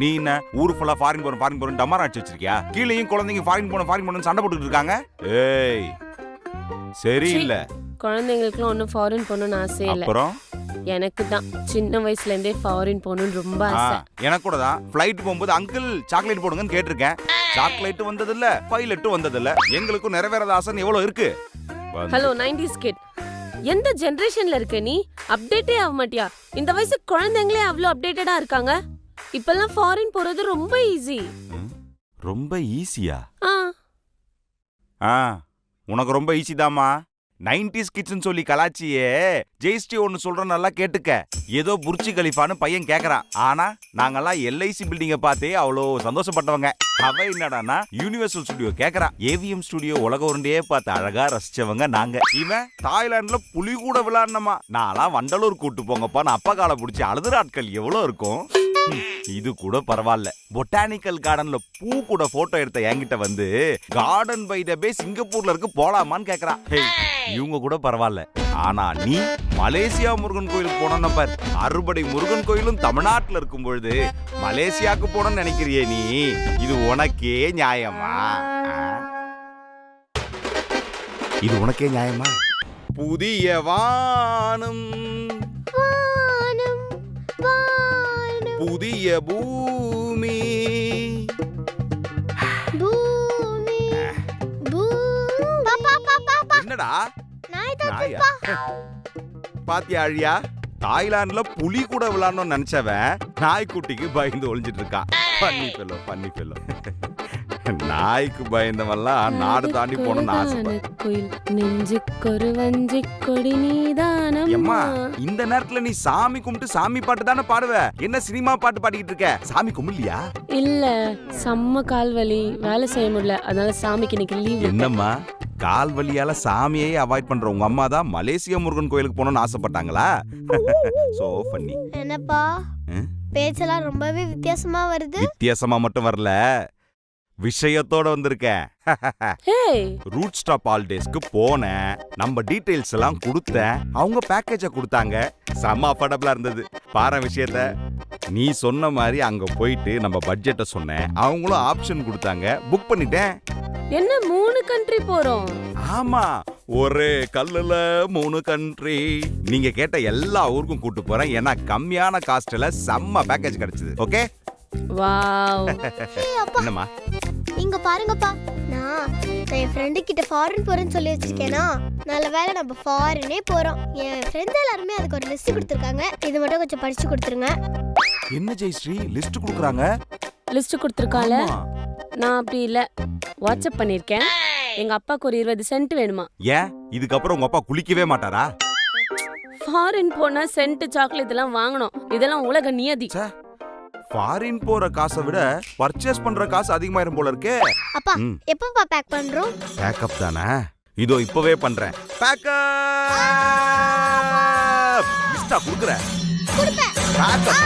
நீ என்ன? ஊரு ஃபுல்லா ஃபாரின் போறோம் ஃபாரின் போறோம் டமாரா அடிச்சு வச்சிருக்கியா? கீழேயும் குழந்தைங்க ஃபாரின் போன ஃபாரின் போன சண்டை போட்டுட்டு இருக்காங்க? ஏய் சரியில்ல. குழந்தைங்களுக்குலாம் ஒன்றும் ஃபாரின் போகணும்னு ஆசையே இல்லை. அப்புறம்? எனக்கு தான். சின்ன வயசுல இருந்தே ஃபாரின் போகணும்னு ரொம்ப ஆசை. எனக்கு கூட தான். ஃப்ளைட் போகும்போது அங்கிள் சாக்லேட் போடுங்கன்னு கேட்டிருக்கேன். சாக்லேட் வந்ததில்ல பைலட்டும் வந்ததில்ல. எங்களுக்கும் நிறைவேறாத ஆசைன்னு எவ்வளவு இருக்கு? ஹலோ நைன்டிஸ் கிட் எந்த ஜெனரேஷன்ல இருக்க நீ? அப்டேட்டே ஆக மாட்டியா? இந்த வயசு குழந்தைங்களே அவ்வளோ அப்டேட்டடா இருக்காங்க. இப்பெல்லாம் ஃபாரின் போறது ரொம்ப ஈஸி ரொம்ப ஈஸியா ஆ. ஆ உனக்கு ரொம்ப ஈஸி தாமா நைன்டிஸ் கிட்ஸ்னு சொல்லி கலாச்சியே. ஜெயிஸ்டி ஒன்னு சொல்றேன் நல்லா கேட்டுக்க. ஏதோ புர்ஜி கலிஃபான்னு பையன் கேக்குறான். ஆனா நாங்கெல்லாம் எல்ஐசி பில்டிங்கை பார்த்தே அவ்வளோ சந்தோஷப்பட்டவங்க. அவ என்னடான்னா யூனிவர்சல் ஸ்டுடியோ கேக்குறான். ஏவிஎம் ஸ்டுடியோ உலக உருண்டையே பார்த்து அழகா ரசிச்சவங்க நாங்க. இவன் தாய்லாந்துல புலி கூட விளையாடணுமா நான்லாம் வண்டலூர் கூட்டு போங்கப்பா. நான் அப்பா காலை பிடிச்சி அழுதுற ஆட்கள் எவ்வளோ இருக்கும்? இது கூட பரவாயில்ல பொட்டானிக்கல் கார்டன்ல பூ கூட போட்டோ எடுத்த என்கிட்ட வந்து கார்டன் பை த பே சிங்கப்பூர்ல இருக்கு போலாமான்னு கேக்குறான் இவங்க கூட பரவாயில்ல ஆனா நீ மலேசியா முருகன் கோயிலுக்கு போனோம்னா பார். அறுபடை முருகன் கோயிலும் தமிழ்நாட்டுல இருக்கும் பொழுது மலேசியாக்கு போனோம்னு நினைக்கிறியே நீ? இது உனக்கே நியாயமா? இது உனக்கே நியாயமா? புதிய வானம் புதிய பூமி. பூமி. பூமி. பாப்பா பாப்பா பா என்னடா? நாய் பாத்தியா அழியா? தாய்லாந்துல புலி கூட விளையாடணும்னு நினைச்சவன் நாய்க்குட்டிக்கு பயந்து ஒளிஞ்சிட்டு இருக்கான். பண்ணி பெல்லோ பண்ணி பெல்லோ நாய்க்கு பயந்தவன்லாம் நாடு தாண்டி போகணும்னு ஆசைப்படும் கோயில். நெஞ்சுக்கொரு வஞ்சி கொடி நீதானம் எம்மா இந்த நேரத்துல நீ சாமி கும்பிட்டு சாமி பாட்டு தானே பாடுவ? என்ன சினிமா பாட்டு பாடிக்கிட்டு இருக்க? சாமி கும்பிடலையா? இல்ல செம்ம கால் வலி. வேலை செய்ய முடியல. அதனால சாமிக்கு இன்னைக்கு லீவ் என்னம்மா கால் வலியால சாமியே அவாய்ட் பண்ற உங்க அம்மா தான் மலேசியா முருகன் கோயிலுக்கு போகணும்னு ஆசைப்பட்டாங்களா? சோ பண்ணி என்னப்பா? பேச்செல்லாம் ரொம்பவே வித்தியாசமா வருது. வித்தியாசமா மட்டும் வரல. விஷயத்தோட வந்திருக்கேன் ரூட் ஸ்டாப் ஹாலிடேஸ்க்கு போனேன். நம்ம டீடைல்ஸ் எல்லாம் கொடுத்தேன். அவங்க பேக்கேஜை கொடுத்தாங்க. செம்ம அஃபர்டபுளா இருந்தது. பாரு விஷயத்த. நீ சொன்ன மாதிரி அங்க போயிட்டு நம்ம பட்ஜெட்டை சொன்னேன். அவங்களும் ஆப்ஷன் கொடுத்தாங்க. புக் பண்ணிட்டேன். என்ன மூணு கண்ட்ரி போறோம்? ஆமா. ஒரே கல்லுல மூணு கண்ட்ரி நீங்க கேட்ட எல்லா ஊருக்கும் கூட்டு போறேன். ஏன்னா கம்மியான காஸ்ட்ல செம்ம பேக்கேஜ் கிடைச்சது. Okay wow. ஏய் அப்பா. என்னம்மா? இங்க பாருங்கப்பா. நான் நான் என் ஃப்ரெண்டு கிட்ட ஃபாரின் போறேன்னு சொல்லி வச்சிருக்கேனா? நல்ல வேளை நம்ம ஃபாரினே போறோம். என் ஃப்ரெண்ட்ஸ் எல்லாருமே அதுக்கு ஒரு லிஸ்ட் கொடுத்துருக்காங்க. இது மட்டும் கொஞ்சம் படிச்சு கொடுத்துருங்க. என்ன ஜெயஸ்ரீ லிஸ்ட் கொடுக்குறாங்க? லிஸ்ட் கொடுத்துருக்கால ஆமா. நான் அப்படி இல்ல. வாட்ஸ்அப் பண்ணிருக்கேன். எங்க அப்பாக்கு ஒரு இருபது சென்ட் வேணுமா? ஏன்? இதுக்கப்புறம் உங்க அப்பா குளிக்கவே மாட்டாரா? ஃபாரின் போனா சென்ட் சாக்லேட் எல்லாம் வாங்கணும். இதெல்லாம் உலக நியதி. ஃபாரின் போற காசை விட பர்ச்சேஸ் பண்ற காசு அதிகமாயிரும் போல இருக்கே. அப்பா. எப்பப்பா பேக் பண்றோம்? பேக்கப் தானே? இதோ இப்பவே பண்றேன். பேக்கப் லிஸ்டா குடுக்குறேன் கொடுப்பேன். பேக்கப்